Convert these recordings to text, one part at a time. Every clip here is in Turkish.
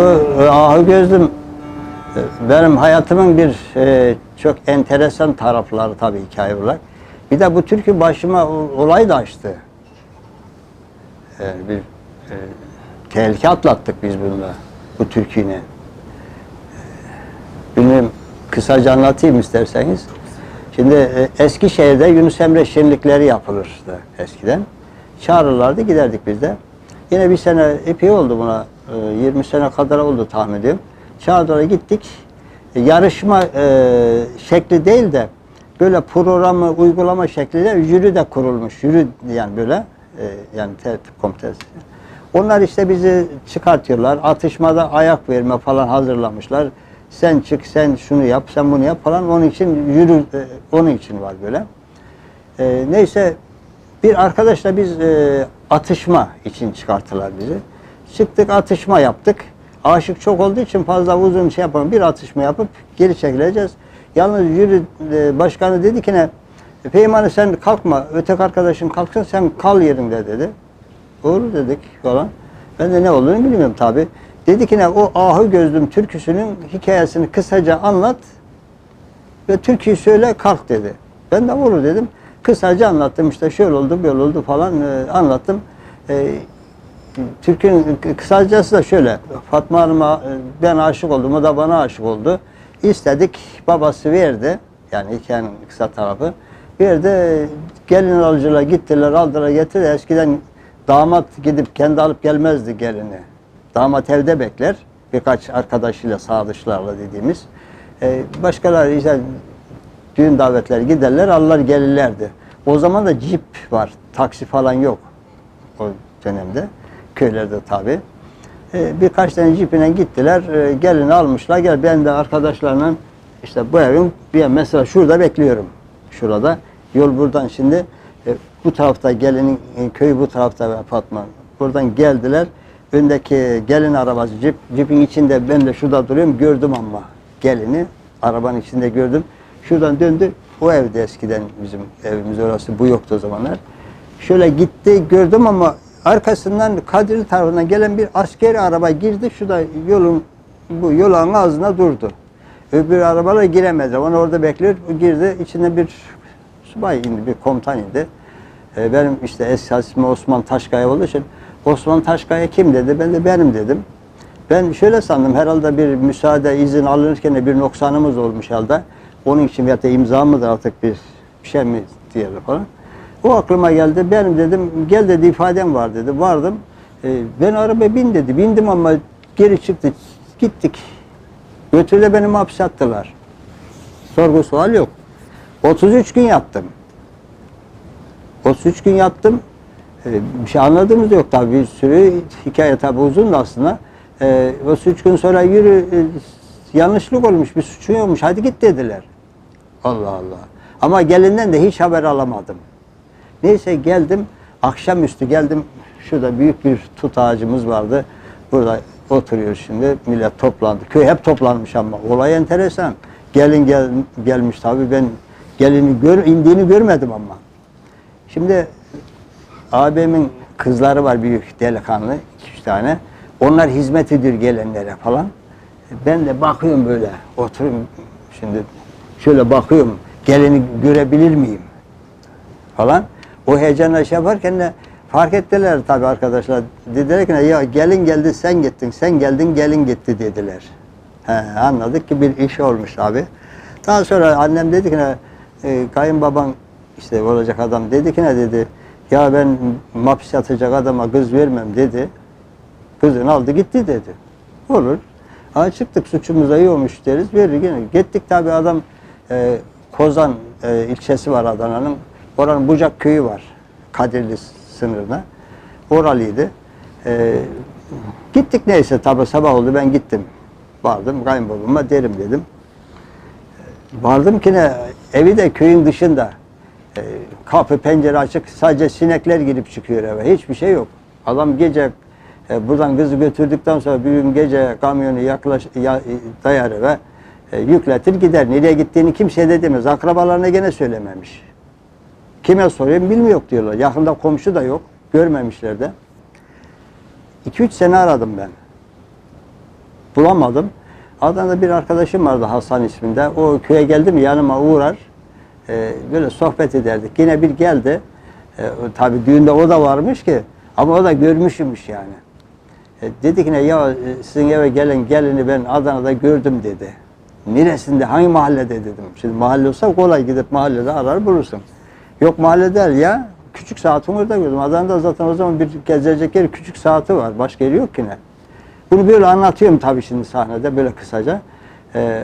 Bu e, ahı gözlüm benim hayatımın bir e, çok enteresan tarafları tabii hikaye olarak. Bir de bu türkü başıma olay da açtı. E, bir e, tehlike atlattık biz bununla, bu türküyle. E, bilmiyorum, kısaca anlatayım isterseniz. Şimdi Eskişehir'de Yunus Emre şenlikleri yapılırdı eskiden. Çağırırlardı, giderdik biz de. Yine bir sene epey oldu buna. E, 20 sene kadar oldu tahmin ediyorum. Çağırdılar gittik. E, Yarışma e, şekli değil de böyle programı uygulama şekliyle jüri de kurulmuş. Jüri yani böyle e, yani tertip komitesi. Onlar işte bizi çıkartıyorlar. Atışmada ayak verme falan hazırlamışlar. Sen çık, sen şunu yap, sen bunu yap falan. Onun için yürü, onun için var böyle. Neyse bir arkadaşla biz atışma için çıkarttılar bizi. Çıktık atışma yaptık. Aşık çok olduğu için fazla uzun şey yapalım. Bir atışma yapıp geri çekileceğiz. Yalnız jüri e, başkanı dedi ki ne? Peymanı sen kalkma. Öteki arkadaşın kalksın sen kal yerinde dedi. Olur dedik falan. Ben de ne olduğunu bilmiyorum tabi. Dedi ki ne o ahı gözlüm türküsünün hikayesini kısaca anlat ve türküyü söyle kalk dedi. Ben de olur dedim. Kısaca anlattım işte şöyle oldu böyle oldu falan e, anlattım. E, Türk'ün kısacası da şöyle. Fatma Hanım'a e, ben aşık oldum, o da bana aşık oldu. İstedik, babası verdi. Yani hikayenin kısa tarafı. Verdi, gelin alıcılar gittiler, aldılar, getirdiler. Eskiden damat gidip kendi alıp gelmezdi gelini. Damat evde bekler. Birkaç arkadaşıyla, sağdışlarla dediğimiz. E, başkaları işte düğün davetleri giderler, alırlar gelirlerdi. O zaman da cip var, taksi falan yok o dönemde. Köylerde tabi. Ee, birkaç tane cipine gittiler, e, gelini almışlar. Gel ben de arkadaşlarla işte bu evin bir mesela şurada bekliyorum. Şurada. Yol buradan şimdi e, bu tarafta gelinin e, köyü bu tarafta Fatma. Buradan geldiler. Öndeki gelin arabası cip, cipin içinde ben de şurada duruyorum. Gördüm ama gelini arabanın içinde gördüm. Şuradan döndü. O evde eskiden bizim evimiz orası. Bu yoktu o zamanlar. Şöyle gitti gördüm ama arkasından Kadir tarafından gelen bir askeri araba girdi. Şurada yolun bu yolun ağzına durdu. Öbür arabalar giremedi. Onu orada bekliyor. Girdi. İçinde bir subay indi, bir komutan indi. Ee, benim işte esas ismi Osman Taşkaya olduğu için Osman Taşkaya kim dedi. Ben de benim dedim. Ben şöyle sandım herhalde bir müsaade izin alınırken de bir noksanımız olmuş halde. Onun için ya da imza mıdır artık bir bir şey mi diyelim falan. O aklıma geldi. Benim dedim gel dedi ifadem var dedi. Vardım. Ee, ben arabaya bin dedi. Bindim ama geri çıktı. Gittik. Götüyle beni hapse attılar. Sorgu sual yok. 33 gün yattım. 33 gün yattım. Ee, bir şey anladığımız yok tabii. Bir sürü hikaye tabii uzun da aslında. Ee, 33 gün sonra yürü e, yanlışlık olmuş, bir suçun yokmuş. Hadi git dediler. Allah Allah. Ama gelinden de hiç haber alamadım. Neyse geldim. Akşamüstü geldim. Şurada büyük bir tut ağacımız vardı. Burada oturuyor şimdi. Millet toplandı. Köy hep toplanmış ama. Olay enteresan. Gelin gel, gelmiş tabii ben gelini gör, indiğini görmedim ama. Şimdi abimin kızları var büyük delikanlı. iki üç tane. Onlar hizmet ediyor gelenlere falan. Ben de bakıyorum böyle. Oturuyorum şimdi şöyle bakıyorum. Gelini görebilir miyim? falan. O heyecanla şey yaparken de fark ettiler tabii arkadaşlar. Dediler ki ya gelin geldi sen gittin, sen geldin gelin gitti dediler. He, anladık ki bir iş olmuş abi. Daha sonra annem dedi ki e, kayınbaban işte olacak adam dedi ki ne dedi. Ya ben hapis atacak adama kız vermem dedi. Kızını aldı gitti dedi. Olur. Ha çıktık suçumuza yiyormuş deriz verir gene. Gittik tabii adam e, Kozan e, ilçesi var Adana'nın. Oranın Bucak köyü var. Kadirli sınırına. Oralıydı. E, gittik neyse tabii sabah oldu ben gittim. Vardım kayınbabama derim dedim. Vardım ki ne evi de köyün dışında. E, kapı pencere açık sadece sinekler girip çıkıyor eve. Hiçbir şey yok. Adam gece e, buradan kızı götürdükten sonra bir gün gece kamyonu yaklaş, ya, dayar eve e, yükletir gider. Nereye gittiğini kimseye de demez. Akrabalarına gene söylememiş. Kime sorayım bilmiyor diyorlar. Yakında komşu da yok. Görmemişler de. 2-3 sene aradım ben. bulamadım. Adana'da bir arkadaşım vardı Hasan isminde. O köye geldi mi yanıma uğrar. Ee, böyle sohbet ederdik. Yine bir geldi. Ee, o- tabii düğünde o da varmış ki. Ama o da görmüşmüş yani. E, dedi ki ne ya e, sizin eve gelen gelini ben Adana'da gördüm dedi. Neresinde hangi mahallede dedim. Şimdi mahalle olsa kolay gidip mahallede arar bulursun. Yok mahalle ya. Küçük saatin orada gördüm. Adana'da zaten o zaman bir gezilecek yer küçük saati var. Başka yeri yok ki ne. Bunu böyle anlatıyorum tabii şimdi sahnede böyle kısaca. Ee,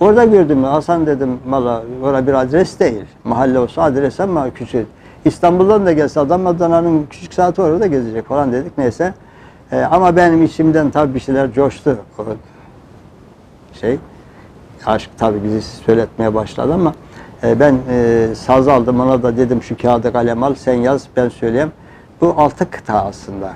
orada gördüm Hasan dedim valla orada bir adres değil. Mahalle olsa adres ama küçük. İstanbul'dan da gelse adam Adana'nın küçük saati var orada gezecek falan dedik neyse. Ee, ama benim içimden tabii bir şeyler coştu. O şey aşk tabii bizi söyletmeye başladı ama e, ben e, saz aldım ona da dedim şu kağıda kalem al sen yaz ben söyleyeyim. Bu altı kıta aslında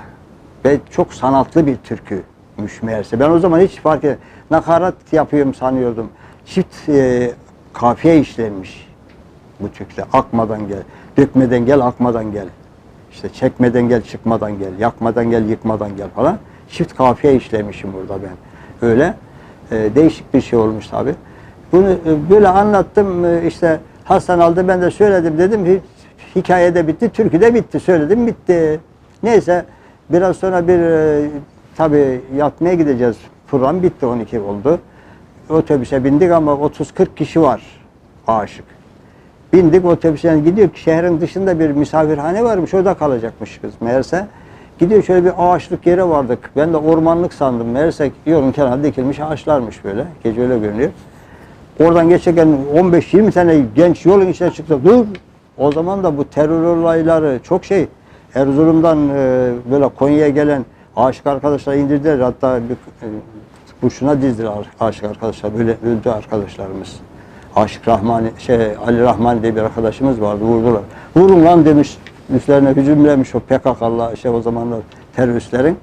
ve çok sanatlı bir türküymüş meğerse. Ben o zaman hiç fark et nakarat yapıyorum sanıyordum. Çift e, kafiye işlenmiş bu türküde. Akmadan gel, dökmeden gel, akmadan gel. İşte çekmeden gel, çıkmadan gel, yakmadan gel, yıkmadan gel falan. Çift kafiye işlemişim burada ben. Öyle e, değişik bir şey olmuş tabi. Bunu e, böyle anlattım e, işte Hasan aldı ben de söyledim dedim hi- hikaye de bitti, türkü de bitti söyledim bitti. Neyse biraz sonra bir e, tabi yatmaya gideceğiz. Program bitti 12 oldu. Otobüse bindik ama 30-40 kişi var aşık. Bindik otobüsten gidiyor ki şehrin dışında bir misafirhane varmış orada kalacakmış kız meğerse. Gidiyor şöyle bir ağaçlık yere vardık. Ben de ormanlık sandım. Meğerse yolun kenarında dikilmiş ağaçlarmış böyle. Gece öyle görünüyor. Oradan geçerken 15-20 tane genç yolun içine çıktı. Dur! O zaman da bu terör olayları çok şey. Erzurum'dan e, böyle Konya'ya gelen aşık arkadaşlar indirdiler. Hatta bir, e, kurşuna dizdiler aşık arkadaşlar. Böyle öldü arkadaşlarımız. Aşık Rahmani, şey Ali Rahmani diye bir arkadaşımız vardı. Vurdular. Vurun lan demiş. Üstlerine hücumlemiş o PKK'lı şey o zamanlar teröristlerin.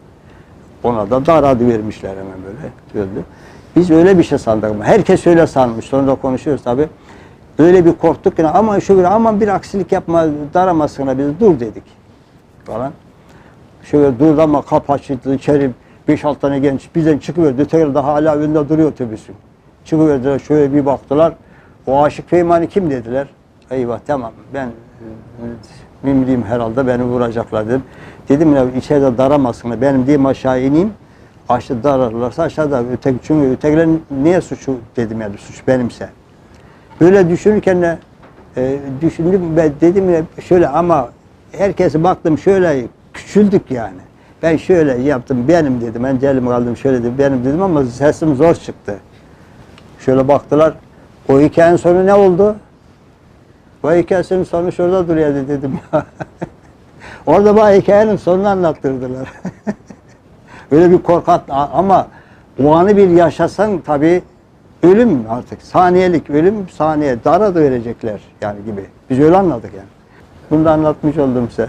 Ona da dar adı vermişler hemen böyle öldü. Biz öyle bir şey sandık ama herkes öyle sanmış. Sonra da konuşuyoruz tabi. Öyle bir korktuk ki aman şu bir aman bir aksilik yapma daramasına biz dur dedik falan. Şöyle durdu ama kapı açıldı içeri 5-6 tane genç bizden çıkıverdi. Ötekiler daha hala önünde duruyor otobüsün. Çıkıverdiler şöyle bir baktılar. O aşık Feymani kim dediler. Eyvah tamam ben mimliyim herhalde beni vuracaklar dedim. Dedim ya içeride daramasınlar. Benim diyeyim aşağı ineyim. Aşağı dararlarsa aşağıda öteki çünkü ötekilerin niye suçu dedim yani suç benimse. Böyle düşünürken de e, düşündüm ben dedim ya şöyle ama herkese baktım şöyle küçüldük yani. Ben şöyle yaptım benim dedim. Ben celim kaldım şöyle dedim benim dedim ama sesim zor çıktı. Şöyle baktılar. O hikayenin sonu ne oldu? Bu hikayenin sonu şurada duruyor dedim. Orada bana hikayenin sonunu anlattırdılar. Öyle bir korkat ama o anı bir yaşasan tabii ölüm artık. Saniyelik ölüm saniye. Dara da verecekler yani gibi. Biz öyle anladık yani. Bunu da anlatmış oldum size.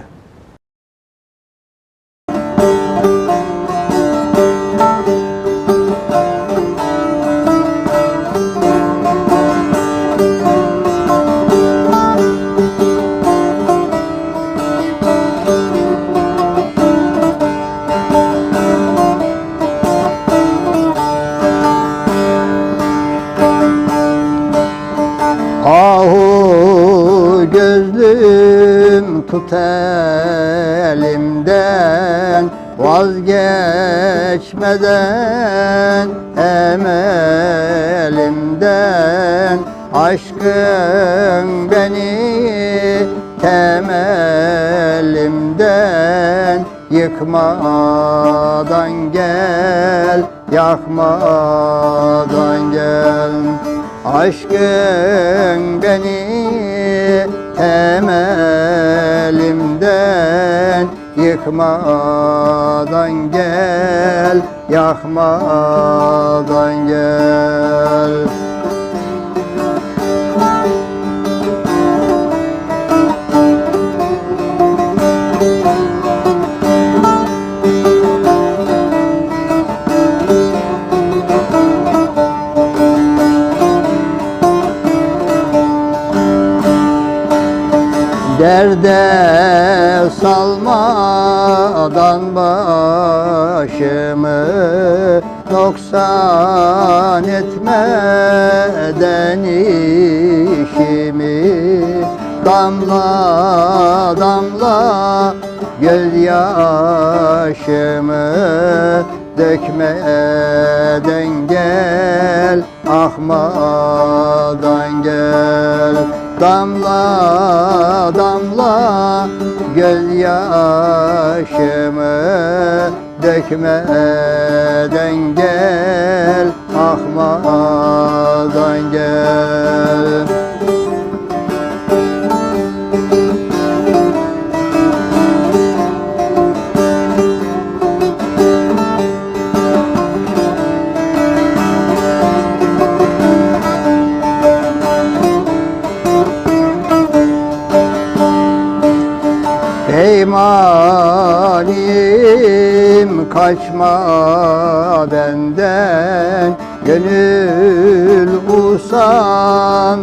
Tut elimden Vazgeçmeden emelimden. Aşkın beni temelimden. Yıkmadan gel, yakmadan gel. Aşkın beni temelimden Yıkmadan gel, yakmadan gel Derde salmadan başımı Noksan etmeden işimi Damla damla gözyaşımı Dökmeden gel ahmadan Damla damla gözyaşımı Dökmeden gel ahmadan gel kaçma benden Gönül usanmadı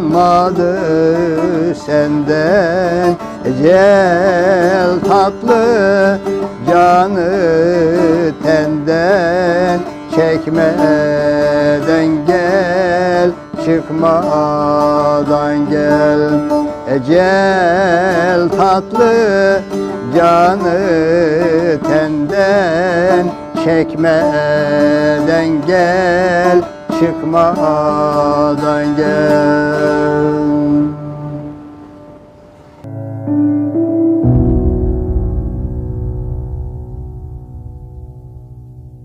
senden. Ecel tatlı canı tenden Çekmeden gel çıkmadan gel. Ecel tatlı canı tenden Çekmeden gel çıkmadan gel